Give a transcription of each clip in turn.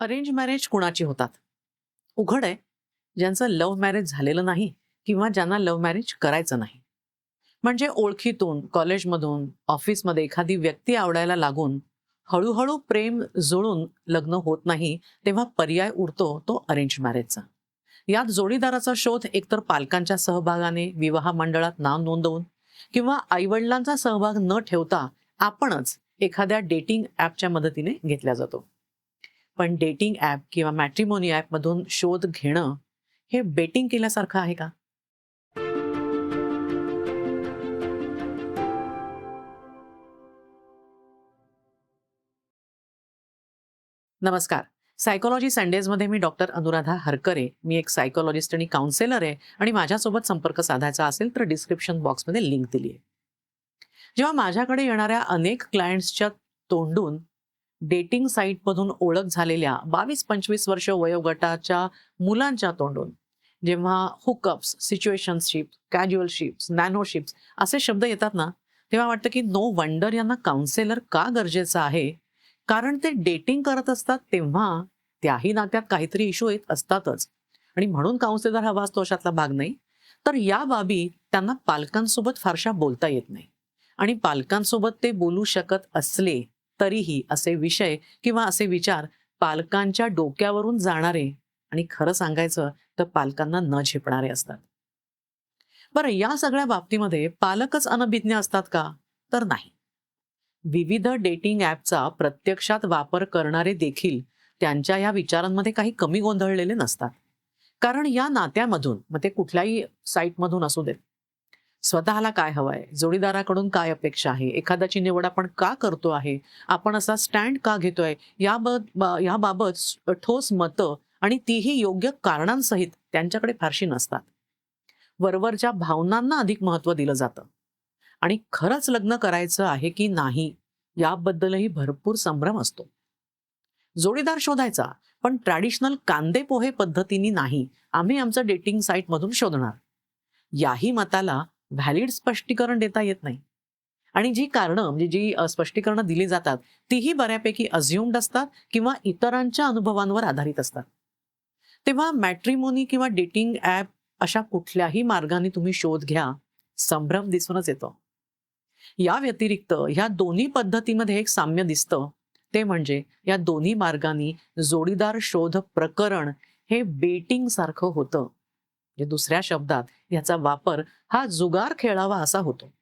Arrange marriage कुणाची होतात? उघड आहे. ज्यांचं लव्ह मॅरेज झालेलं नाही किंवा ज्यांना लव्ह मॅरेज करायचं नाही. म्हणजे ओळखीतून कॉलेजमधून ऑफिसमध्ये एखादी व्यक्ती आवडायला लागून हळूहळू प्रेम जुळून लग्न होत नाही तेव्हा पर्याय उरतो तो अरेंज मॅरेजचा. यात जोडीदाराचा शोध एकतर पालकांच्या सहभागाने विवाह मंडळात नाव नोंदवून किंवा आईवडिलांचा सहभाग न ठेवता आपणच एखाद्या डेटिंग ॲपच्या मदतीने घेतला जातो. पण डेटिंग ॲप किंवा मॅट्रिमोनी ॲपमधून शोध घेणं हे बेटिंग केल्यासारखं आहे का? नमस्कार. सायकोलॉजी संडेजमध्ये मी डॉक्टर अनुराधा हरकरे. मी एक सायकोलॉजिस्ट आणि काउन्सिलर आहे आणि माझ्यासोबत संपर्क साधायचा असेल तर डिस्क्रिप्शन बॉक्समध्ये लिंक दिली आहे जेव्हा माझ्याकडे येणाऱ्या अनेक क्लायंट्सच्या तोंडून डेटिंग साईटमधून ओळख झालेल्या बावीस पंचवीस वर्ष वयोगटाच्या मुलांच्या तोंडून. जेव्हा हुकअप्स सिच्युएशनशिप्स कॅज्युअलशिप्स नॅनोशिप्स असे शब्द येतात ना तेव्हा वाटतं की नो वंडर यांना काउन्सेलर का गरजेचं आहे? कारण ते डेटिंग करत असतात तेव्हा त्याही नात्यात काहीतरी इश्यू येत असतातच. आणि म्हणून काउन्सिलर हवा असतो अशातला भाग नाही तर या बाबी त्यांना पालकांसोबत फारशा बोलता येत नाही. आणि पालकांसोबत ते बोलू शकत असले तरीही असे विषय किंवा असे विचार पालकांच्या डोक्यावरून जाणारे आणि खरं सांगायचं तर पालकांना न झेपणारे असतात. बरं या सगळ्या बाबतीमध्ये पालकच अनभिज्ञ असतात का? तर नाही. विविध डेटिंग ॲपचा प्रत्यक्षात वापर करणारे देखील त्यांच्या या विचारांमध्ये काही कमी गोंधळलेले नसतात. कारण या नात्यामधून मग ते कुठल्याही साईटमधून असू देत स्वतःला काय हवंय? जोडीदाराकडून काय अपेक्षा आहे? एखाद्याची निवड आपण का करतो आहे? आपण असा स्टँड का घेतोय? याबत याबाबत ठोस मतं आणि तीही योग्य कारणांसहित त्यांच्याकडे फारशी नसतात. वरवरच्या भावनांना अधिक महत्त्व दिलं जातं. आणि खरंच लग्न करायचं आहे की नाही याबद्दलही भरपूर संभ्रम असतो. जोडीदार शोधायचा पण ट्रॅडिशनल कांदे पोहे पद्धतीने नाही. आम्ही आमचं डेटिंग साईटमधून शोधणार. याही मताला व्हॅलिड स्पष्टीकरण देता येत नाही. आणि जी कारणं म्हणजे जी स्पष्टीकरणं दिली जातात तीही बऱ्यापैकी अझ्युम्ड असतात किंवा इतरांच्या अनुभवांवर आधारित असतात. तेव्हा मॅट्रिमोनी किंवा डेटिंग ॲप अशा कुठल्याही मार्गाने तुम्ही शोध घ्या संभ्रम दिसूनच येतो. या व्यतिरिक्त ह्या दोन्ही पद्धतीमध्ये एक साम्य दिसतं. ते म्हणजे या दोन्ही मार्गांनी जोडीदार शोध प्रकरण हे बेटिंग सारखं होतं. म्हणजे दुसऱ्या शब्दात याचा वापर हा जुगार खेळावा असा होतो.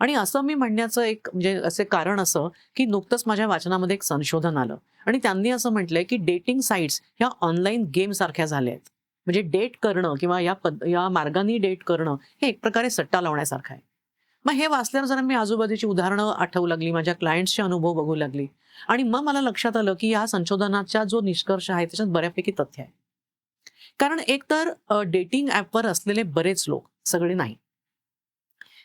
आणि असं मी म्हणण्याचं एक म्हणजे असे कारण असं की नुकतंच माझ्या वाचनामध्ये एक संशोधन आलं. आणि त्यांनी असं म्हटलंय की डेटिंग साईट्स ह्या ऑनलाईन गेम सारख्या झाल्या आहेत. म्हणजे डेट करणं किंवा या पद या मार्गाने डेट करणं हे एक प्रकारे सट्टा लावण्यासारखं आहे. मग हे वाचल्यावर जरा मी आजूबाजूची उदाहरणं आठवू लागली माझ्या क्लायंट्सचे अनुभव बघू लागली. आणि मग मला लक्षात आलं की या संशोधनाचा जो निष्कर्ष आहे त्याच्यात बऱ्यापैकी तथ्य आहे. कारण एकतर डेटिंग ॲपवर असलेले बरेच लोक सगळे नाही.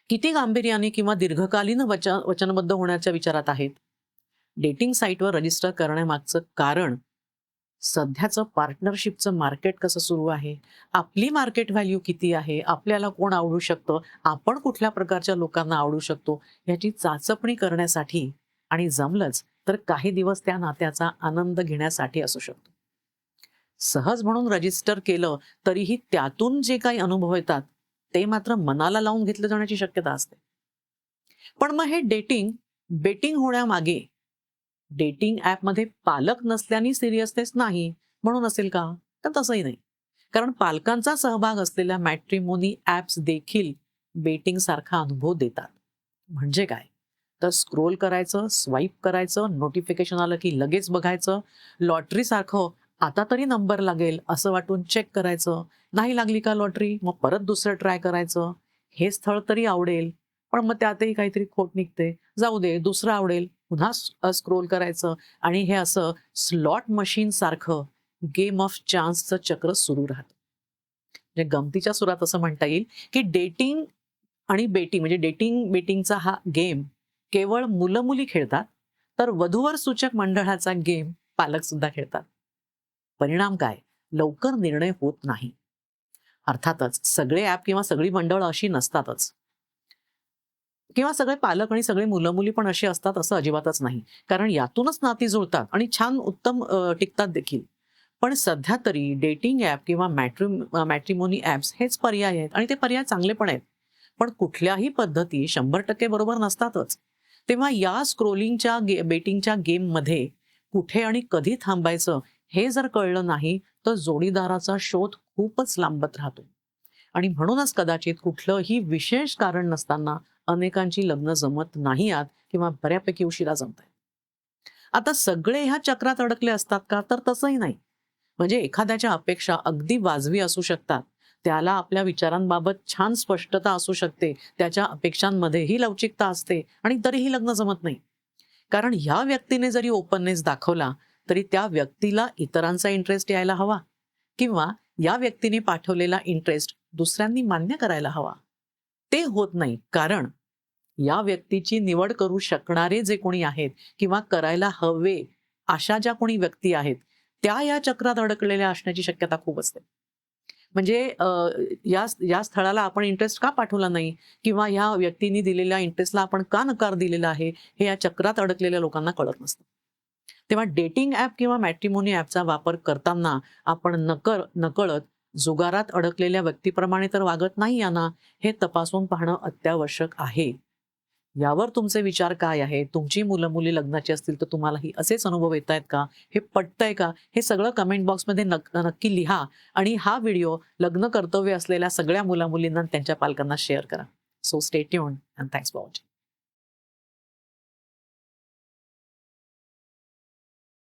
किती गांभीर्याने किंवा दीर्घकालीन वचन वचनबद्ध होण्याच्या विचारात आहेत डेटिंग साईटवर रजिस्टर करण्यामागचं कारण सध्याचं पार्टनरशिपचं मार्केट कसं सुरू आहे आपली मार्केट व्हॅल्यू किती आहे आपल्याला कोण आवडू शकतं आपण कुठल्या प्रकारच्या लोकांना आवडू शकतो याची चाचपणी करण्यासाठी आणि जमलंच तर काही दिवस त्या नात्याचा आनंद घेण्यासाठी असू शकतो. सहज म्हणून रजिस्टर केलं तरीही त्यातून जे काही अनुभव येतात ते मात्र मनाला लावून घेतलं जाण्याची शक्यता असते. पण मग हे डेटिंग बेटिंग होण्यामागे डेटिंग ॲपमध्ये पालक नसल्याने सिरियसनेस नाही म्हणून असेल का? तर तसंही नाही. कारण पालकांचा सहभाग असलेल्या मॅट्रिमोनी ॲप्स देखील बेटिंग सारखा अनुभव देतात. म्हणजे काय? तर स्क्रोल करायचं स्वाईप करायचं नोटिफिकेशन आलं की लगेच बघायचं लॉटरी सारखं आता तरी नंबर लागेल असं वाटून चेक करायचं. नाही लागली का लॉटरी मग परत दुसरं ट्राय करायचं. हे स्थळ तरी आवडेल पण मग त्यातही काहीतरी खोट निघते. जाऊ दे दुसरं आवडेल. पुन्हा स्क्रोल करायचं आणि हे असं स्लॉट मशीन सारखं गेम ऑफ चान्सचं चक्र सुरू राहतं. म्हणजे गमतीच्या सुरात असं म्हणता येईल की डेटिंग आणि बेटिंग म्हणजे डेटिंग बेटिंगचा हा गेम केवळ मुलं मुली खेळतात तर वधूवर सूचक मंडळाचा गेम पालक सुद्धा खेळतात. परिणाम काय? लवकर निर्णय होत नाही. अर्थातच सगळे ॲप किंवा सगळी मंडळ अशी नसतातच. किंवा सगळे पालक आणि सगळे मुलं मुली पण अशी असतात असं अजिबातच नाही. कारण यातूनच नाती जुळतात आणि छान उत्तम टिकतात देखील. पण सध्या तरी डेटिंग ॲप किंवा मॅट्री मॅट्रिमोनी ॲप्स हेच पर्याय आहेत आणि ते पर्याय चांगले पण आहेत. पण कुठल्याही पद्धती शंभर टक्के बरोबर नसतातच. तेव्हा या स्क्रोलिंगच्या गे बेटिंगच्या गेममध्ये कुठे आणि कधी थांबायचं हे जर कळलं नाही तर जोडीदाराचा शोध खूपच लांबत राहतो. आणि म्हणूनच कदाचित कुठलंही विशेष कारण नसताना अनेकांची लग्न जमत नाही आत किंवा बऱ्यापैकी उशिरा जमत आता सगळे ह्या चक्रात अडकले असतात का? तर तसंही नाही. म्हणजे एखाद्याच्या अपेक्षा अगदी वाजवी असू शकतात. त्याला आपल्या विचारांबाबत छान स्पष्टता असू शकते. त्याच्या अपेक्षांमध्येही लवचिकता असते आणि तरीही लग्न जमत नाही. कारण ह्या व्यक्तीने जरी ओपननेस दाखवला तरी त्या व्यक्तीला इतरांचा इंटरेस्ट यायला हवा किंवा या व्यक्तीने पाठवलेला इंटरेस्ट दुसऱ्यांनी मान्य करायला हवा. ते होत नाही कारण या व्यक्तीची निवड करू शकणारे जे कोणी आहेत किंवा करायला हवे अशा ज्या कोणी व्यक्ती आहेत त्या या चक्रात अडकलेल्या असण्याची शक्यता खूप असते. म्हणजे या या स्थळाला आपण इंटरेस्ट का पाठवला नाही किंवा ह्या व्यक्तीने दिलेल्या इंटरेस्टला आपण का नकार दिलेला आहे हे या चक्रात अडकलेल्या लोकांना कळत नसतं. तेव्हा डेटिंग ॲप किंवा मॅट्रिमोनी ॲपचा वापर करताना आपण नकर नकळत जुगारात अडकलेल्या व्यक्तीप्रमाणे तर वागत नाही यांना हे तपासून पाहणं अत्यावश्यक आहे. यावर तुमचे विचार काय आहे? तुमची मुलं मुली लग्नाची असतील तर तुम्हालाही असेच अनुभव येत आहेत का? हे पटतंय का? हे सगळं कमेंट बॉक्समध्ये नक्की लिहा आणि हा व्हिडिओ लग्न कर्तव्य असलेल्या सगळ्या मुला मुलींना त्यांच्या पालकांना शेअर करा. So stay tuned and thanks for watching